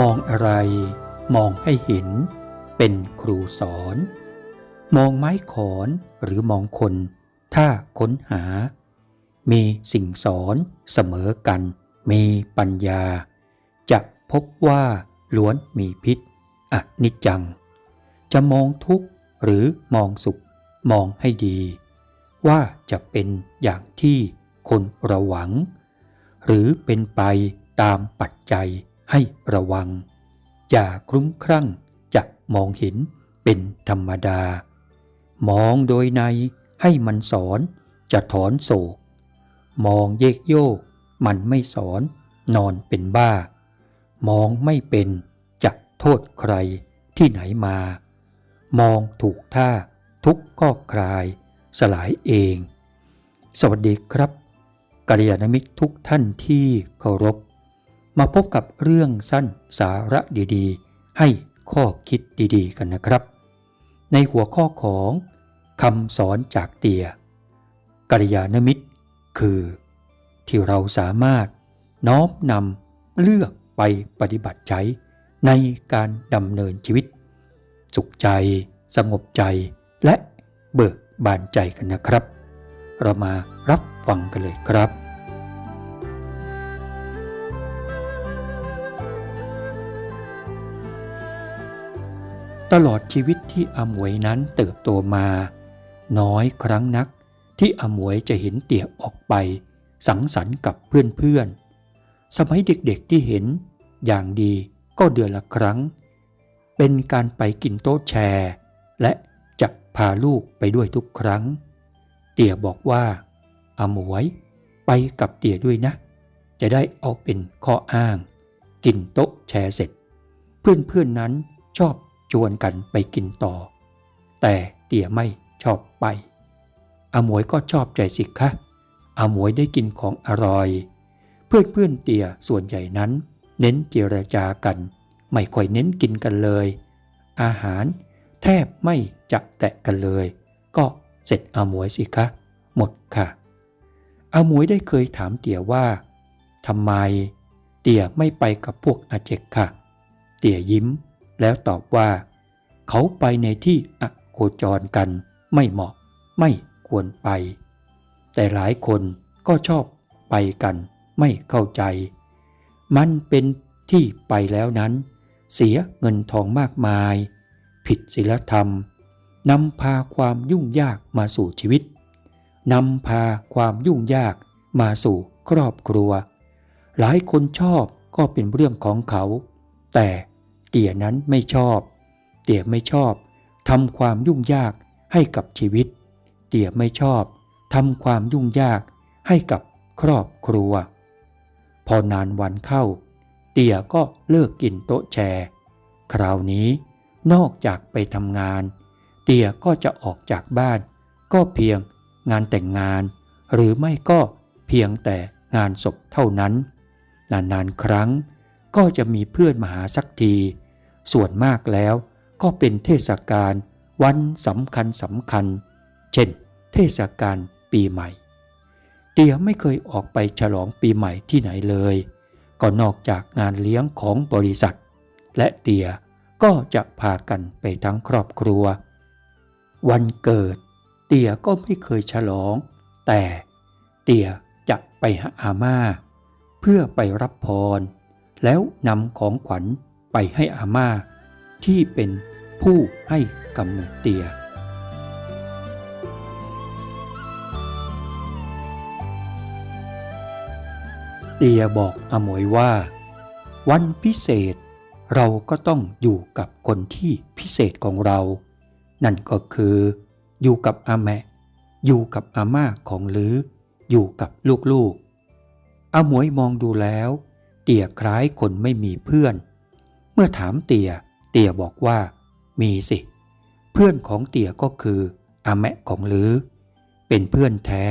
มองอะไรมองให้เห็น เป็นครูสอน มองไม้ขอนหรือมองคน ถ้าค้นหา มีสิ่งสอนเสมอกัน มีปัญญา จะพบว่าล้วนมีพิษอนิจจัง จะมองทุกข์หรือมองสุข มองให้ดี ว่าจะเป็นอย่างที่คนระวัง หรือเป็นไปตามปัจจัย ให้ระวัง อย่าคลุ้มครั่งจะมองเห็นเป็นธรรมดา มองโดยในให้มันสอนจะถอนโศก มองเยกโยก มันไม่สอนนอนเป็นบ้า มองไม่เป็นจะโทษใครที่ไหนมา มองถูกท่าทุกข์ก็คลาย สลายเอง สวัสดีครับกัลยาณมิตรทุกท่านที่เคารพ มาพบกับเรื่องสั้นสาระดีๆ ให้ข้อคิดดีๆ กันนะครับ ในหัวข้อของคำสอนจากเตียกัลยาณมิตร คือ ที่เราสามารถน้อมนำเลือกไปปฏิบัติใช้ในการดำเนินชีวิต สุขใจ สงบใจและเบิกบานใจกันนะครับ เรามารับฟังกันเลยครับ ตลอดชีวิตที่อมวยนั้นเติบโตมา น้อยครั้งนักที่อมวยจะเห็นเตี่ยออกไป สังสรรค์กับเพื่อนๆ สมัยเด็กๆที่เห็น อย่างดีก็เดือนละครั้ง เป็นการไปกินโต๊ะแชร์ และจะพาลูกไปด้วยทุกครั้ง เตี่ยบอกว่าอมวยไปกับเตี่ยด้วยนะ จะได้เอาเป็นข้ออ้าง กินโต๊ะแชร์เสร็จ เพื่อนๆนั้นชอบ ชวนกันไปกินต่อ แต่เตี่ยไม่ชอบไปอมวยก็ชอบใจสิคะอมวยได้กินของอร่อย เพื่อนเพื่อนเตี่ยส่วนใหญ่นั้น เน้นเจรจากัน ไม่ค่อยเน้นกินกันเลย อาหารแทบไม่จะแตะกันเลย ก็เสร็จอมวยสิคะ หมดค่ะอมวยได้เคยถามเตี่ยว่าทำไม เตี่ยไม่ไปกับพวกอาเจกค่ะ เตี่ยยิ้ม แล้วตอบว่า เขาไปในที่อโคจรกันไม่เหมาะไม่ควรไป แต่หลายคนก็ชอบไปกันไม่เข้าใจ มันเป็นที่ไปแล้วนั้น เสียเงินทองมากมาย ผิดศีลธรรมนำพาความยุ่งยากมาสู่ชีวิตนำพาความยุ่งยากมาสู่ครอบครัว หลายคนชอบก็เป็นเรื่องของเขา แต่ เตี่ยนั้นไม่ชอบ เตี่ยไม่ชอบทำความยุ่งยากให้กับชีวิต เตี่ยไม่ชอบทำความยุ่งยากให้กับครอบครัว พอนานวันเข้า เตี่ยก็เลิกกินโต๊ะแชร์ คราวนี้นอกจากไปทำงาน เตี่ยก็จะออกจากบ้าน ก็เพียงงานแต่งงาน หรือไม่ก็เพียงแต่งานศพเท่านั้น นานๆครั้ง ก็จะมีเพื่อนมาหาสักที ส่วนมากแล้วก็เป็นเทศกาลวันสำคัญสำคัญ เช่น เทศกาลปีใหม่ เตียไม่เคยออกไปฉลองปีใหม่ที่ไหนเลย ก็นอกจากงานเลี้ยงของบริษัท และเตียก็จะพากันไปทั้งครอบครัว วันเกิด เตียก็ไม่เคยฉลอง แต่เตียจะไปหาอาม่า เพื่อไปรับพร แล้วนำของขวัญไปให้อาม่า ที่เป็นผู้ให้กำเนิดเตีย เตียบอกอมวยว่า วันพิเศษเราก็ต้องอยู่กับคนที่พิเศษของเรา นั่นก็คือ อยู่กับอาแมะ อยู่กับอาม่าของลือ อยู่กับลูกๆอาหมวยมองดูแล้ว เตี่ยคล้ายคนไม่มีเพื่อน เมื่อถามเตี่ย เตี่ยบอกว่า มีสิ เพื่อนของเตี่ยก็คืออาแมะของลือ เป็นเพื่อนแท้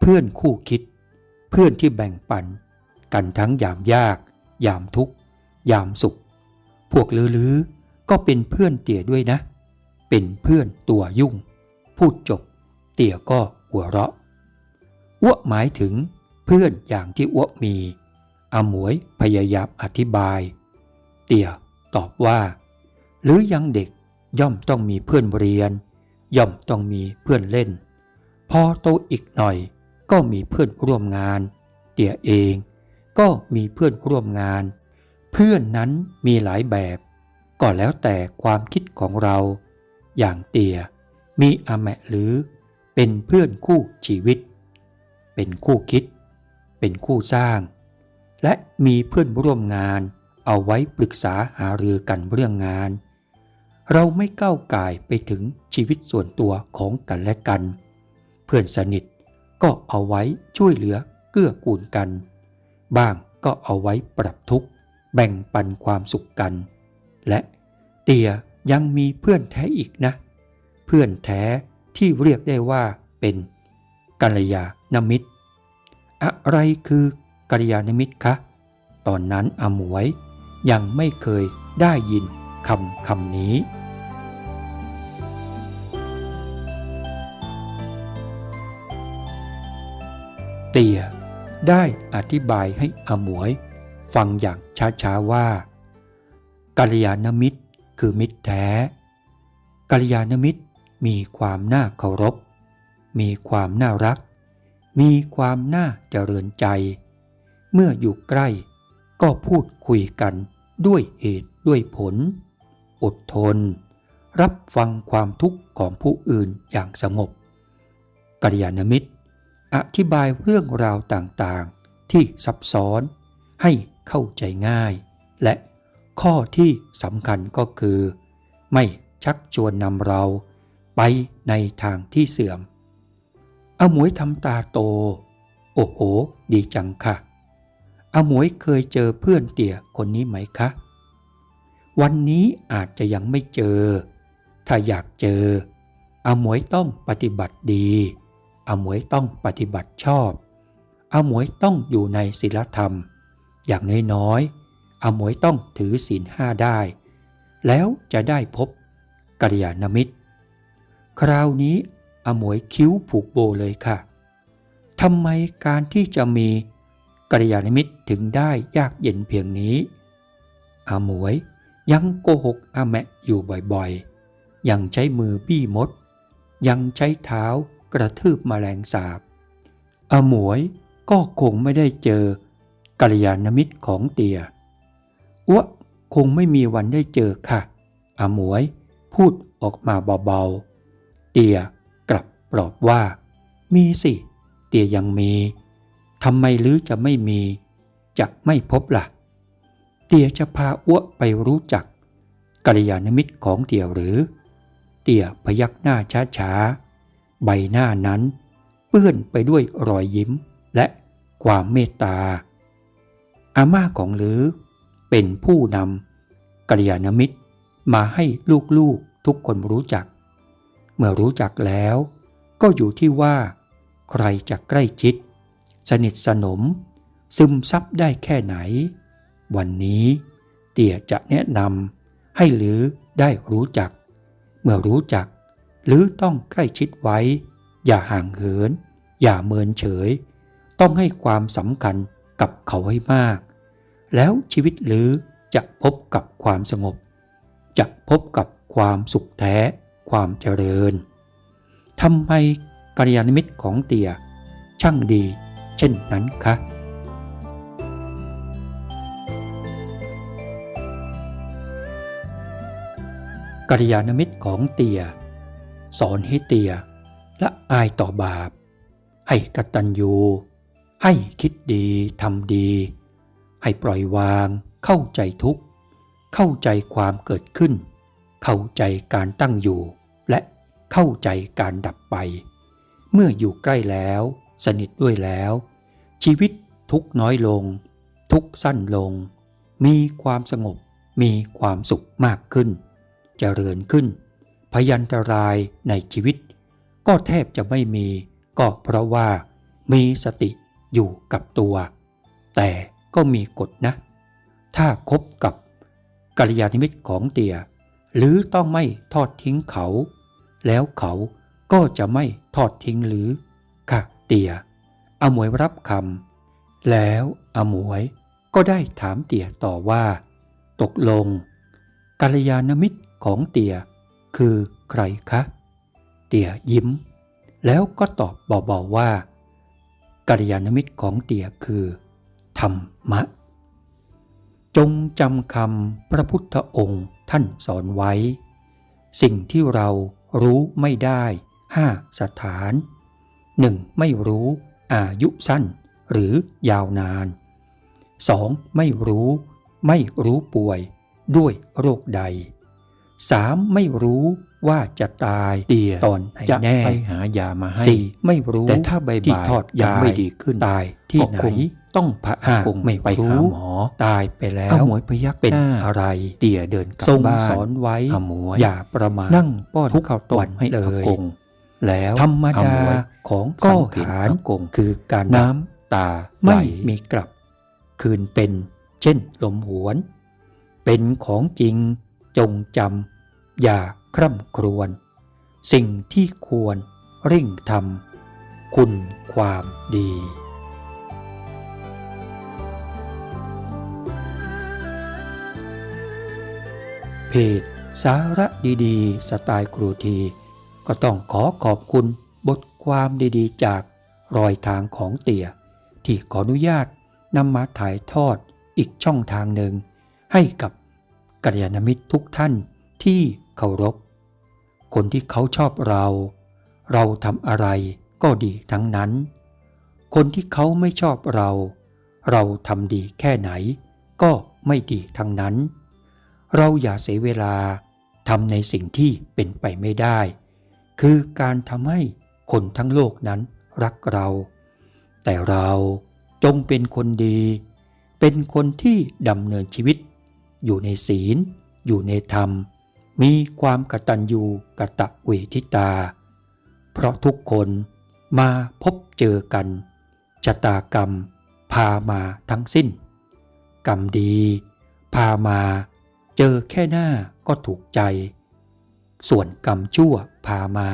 เพื่อนคู่คิด เพื่อนที่แบ่งปัน กันทั้งยามยาก ยามทุกข์ ยามสุข พวกลือๆก็เป็นเพื่อนเตี่ยด้วยนะ เป็นเพื่อนตัวยุ่ง พูดจบ เตี่ยก็หัวเราะอ้วหมายถึงเพื่อนอย่างที่อ้วมี อาหมวยพยายามอธิบาย เตี่ยตอบว่า หรือยังเด็กย่อมต้องมีเพื่อนเรียน ย่อมต้องมีเพื่อนเล่น พอโตอีกหน่อย ก็มีเพื่อนร่วมงาน เตี่ยเองก็มีเพื่อนร่วมงาน เพื่อนนั้นมีหลายแบบก็แล้วแต่ความคิดของเรา อย่างเตี่ยมีอาแมะหรือเป็นเพื่อนคู่ชีวิต เป็นคู่คิด เป็นคู่สร้าง และมีเพื่อนร่วมงาน เอาไว้ปรึกษาหารือกันเรื่องงาน เราไม่ก้าวก่ายไปถึงชีวิตส่วนตัวของกันและกัน เพื่อนสนิทก็เอาไว้ช่วยเหลือเกื้อกูลกัน บ้างก็เอาไว้ปรับทุกข์ แบ่งปันความสุขกัน และเตียยังมีเพื่อนแท้อีกนะ เพื่อนแท้ที่เรียกได้ว่าเป็นกัลยาณมิตร อะไรคือ กัลยาณมิตรคะ ตอนนั้นอมวยยังไม่เคยได้ยินคำคำนี้ เตียได้อธิบายให้อมวย ฟังอย่างช้าๆว่ากัลยาณมิตรคือมิตรแท้กัลยาณมิตรมีความน่าเคารพ มีความน่ารัก มีความน่าเจริญใจ เมื่ออยู่ใกล้ ก็พูดคุยกันด้วยเหตุด้วยผล อดทน รับฟังความทุกข์ของผู้อื่นอย่างสงบกัลยาณมิตร อธิบายเรื่องราวต่างๆ ที่ซับซ้อน ให้เข้าใจง่าย และข้อที่สำคัญก็คือ ไม่ชักชวนนำเราไปในทางที่เสื่อมอาหมวยทำตาโต โอ้โห ดีจังค่ะ อาหมวยเคยเจอเพื่อนเตี่ยคนนี้ไหมคะ วันนี้อาจจะยังไม่เจอ ถ้าอยากเจออาหมวยต้องปฏิบัติดีอาหมวยต้องปฏิบัติชอบอาหมวยต้องอยู่ในศีลธรรม อย่างน้อยๆอาหมวยต้องถือศีลห้าได้ แล้วจะได้พบกัลยาณมิตร คราวนี้อามวยคิ้วผูกโบเลยค่ะทำไมการที่จะมี กัลยาณมิตรถึงได้ยากเย็นเพียงนี้อมวยยังโกหกอาแมะอยู่บ่อยๆ ยังใช้มือบี้มด ยังใช้เท้ากระทืบมแมลงสาบอมวยก็คงไม่ได้เจอกัลยาณมิตรของเตียอ้วคงไม่มีวันได้เจอค่ะอมวยพูดออกมาเบาๆ เตียกลับปลอบว่า มีสิ เตียยังมี ทำไมลือจะไม่มีจะไม่พบละ่ะ เตียจะพาอ้วไปรู้จักกัลยาณมิตรของเตียหรือ เตียพยักหน้าช้าๆ ใบหน้านั้น เปื้อนไปด้วยรอยยิ้มและความเมตตา อาม่าของลือ เป็นผู้นำกัลยาณมิตรมาให้ลูกๆทุกคนรู้จัก เมื่อรู้จักแล้ว ก็อยู่ที่ว่า ใครจะใกล้ชิด สนิทสนม ซึมซับได้แค่ไหน วันนี้เตี่ยจะแนะนำให้หรือได้รู้จัก เมื่อรู้จัก หรือต้องใกล้ชิดไว้ อย่าห่างเหิน อย่าเมินเฉย ต้องให้ความสำคัญกับเขาให้มาก แล้วชีวิตหรือจะพบกับความสงบ จะพบกับความสุขแท้ ความเจริญทำไมกัลยาณมิตรของเตี่ยช่างดี เช่นนั้นคะกัลยาณมิตรของเตีย สอนให้เตียละอายต่อบาป ให้กตัญญูให้คิดดีทำดี ให้ปล่อยวาง เข้าใจทุกข์ เข้าใจความเกิดขึ้น เข้าใจการตั้งอยู่ และเข้าใจการดับไป เมื่ออยู่ใกล้แล้ว สนิทด้วยแล้ว ชีวิตทุกน้อยลง ทุกสั้นลง มีความสงบ มีความสุขมากขึ้นเจริญขึ้น พยันตรายในชีวิต ก็แทบจะไม่มี ก็เพราะว่า มีสติอยู่กับตัว แต่ก็มีกฎนะ ถ้าคบกับกัลยาณมิตรของเตีย หรือต้องไม่ทอดทิ้งเขา แล้วเขาก็จะไม่ทอดทิ้งหรือ เตียอมวยรับคำแล้วอมวยก็ได้ถามเตี่ยต่อว่า ตกลงกัลยาณมิตรของเตี่ยคือใครคะ เตี่ยยิ้ม แล้วก็ตอบเบาๆว่ากัลยาณมิตรของเตี่ยคือ ธรรมะ จงจำคำพระพุทธองค์ท่านสอนไว้ สิ่งที่เรารู้ไม่ได้ห้าสถาน หนึ่งไม่รู้ อายุสั้น หรือยาวนาน 2. ไม่รู้ ไม่รู้ป่วย ด้วยโรคใด 3. ไม่รู้ว่าจะตายเดียตอนไหนจะแน่ไปหายามาให้สี่ไม่รู้แต่ถ้าใบที่บ่ายทอดยังกายไม่ดีขึ้นตายที่ไหนก็คงต้องพาหากกงไม่ไปหารู้หมอ ตายไปแล้วเอาหมวยพยักเป็นหน้าอะไรเดียเดินกลับทรงบ้านสอนไว้อาหมวยอย่าประมาทนั่งป้อนทุกข้าวต้วัมนให้เลอายกง แล้วธรรมอาดาหมวยของก็สังเห็นขารอากงคือการน้ดับำตาไม่ไหลมีกลับ คืนเป็นเช่นลมหวน เป็นของจริงจงจำอย่าคร่ำครวญสิ่งที่ควรเร่งทำคุณความดีเพจสาระดีๆ สไตล์ครูที ก็ต้องขอขอบคุณบทความดีๆ จากรอยทางของเตี่ย ที่ขออนุญาตนำมาถ่ายทอดอีกช่องทางหนึ่ง ให้กับกัลยาณมิตรทุกท่านที่เคารพ คนที่เขาชอบเรา เราทำอะไรก็ดีทั้งนั้น คนที่เขาไม่ชอบเรา เราทำดีแค่ไหน ก็ไม่ดีทั้งนั้น เราอย่าเสียเวลาทำในสิ่งที่เป็นไปไม่ได้ คือการทำให้คนทั้งโลกนั้นรักเรา แต่เราจงเป็นคนดี เป็นคนที่ดำเนินชีวิต อยู่ในศีล อยู่ในธรรม มีความกตัญญูกะตะเวทิตา เพราะทุกคนมาพบเจอกันชะตากรรม พามาทั้งสิ้น กรรมดี พามาเจอแค่หน้าก็ถูกใจ ส่วนกรรมชั่วพามา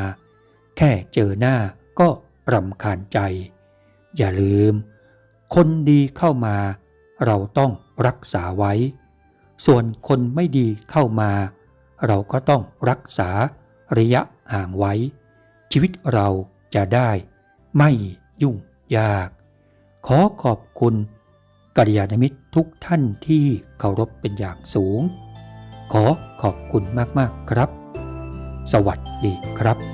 แค่เจอหน้าก็รำคาญใจ อย่าลืม คนดีเข้ามา เราต้องรักษาไว้ ส่วนคนไม่ดีเข้ามา เราก็ต้องรักษาระยะห่างไว้ ชีวิตเราจะได้ไม่ยุ่งยาก ขอขอบคุณกัลยาณมิตรทุกท่านที่เคารพเป็นอย่างสูง ขอขอบคุณมาก ๆ ครับ สวัสดีครับ